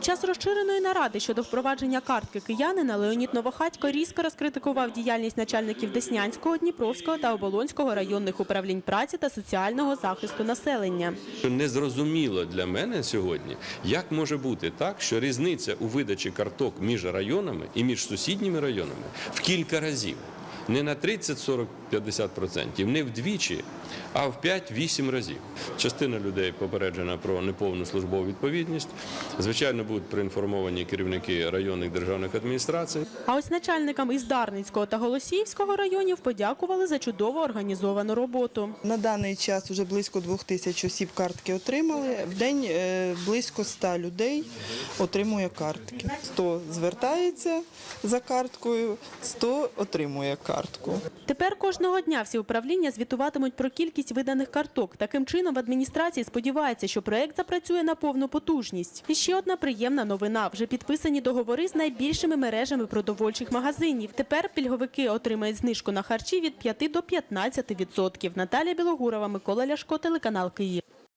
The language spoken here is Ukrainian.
Під час розширеної наради щодо впровадження картки киянина Леонід Новохатько різко розкритикував діяльність начальників Деснянського, Дніпровського та Оболонського районних управлінь праці та соціального захисту населення. Незрозуміло для мене сьогодні, як може бути так, що різниця у видачі карток між районами і між сусідніми районами в кілька разів. Не на 30, 40, 50 процентів, не вдвічі, а в 5-8 разів. Частина людей попереджена про неповну службову відповідність. Звичайно, будуть проінформовані керівники районних державних адміністрацій. А ось начальникам із Дарницького та Голосіївського районів подякували за чудово організовану роботу. На даний час вже близько двох тисяч осіб картки отримали. В день е, близько 100 людей отримує картки. 100 звертається за карткою, 100 отримує картку. Тепер кожного дня всі управління звітуватимуть про кількість виданих карток. Таким чином в адміністрації сподіваються, що проект запрацює на повну потужність. І ще одна приємна новина: вже підписані договори з найбільшими мережами продовольчих магазинів. Тепер пільговики отримають знижку на харчі від 5 до 15 відсотків. Наталія Білогурова, Микола Ляшко, телеканал Київ.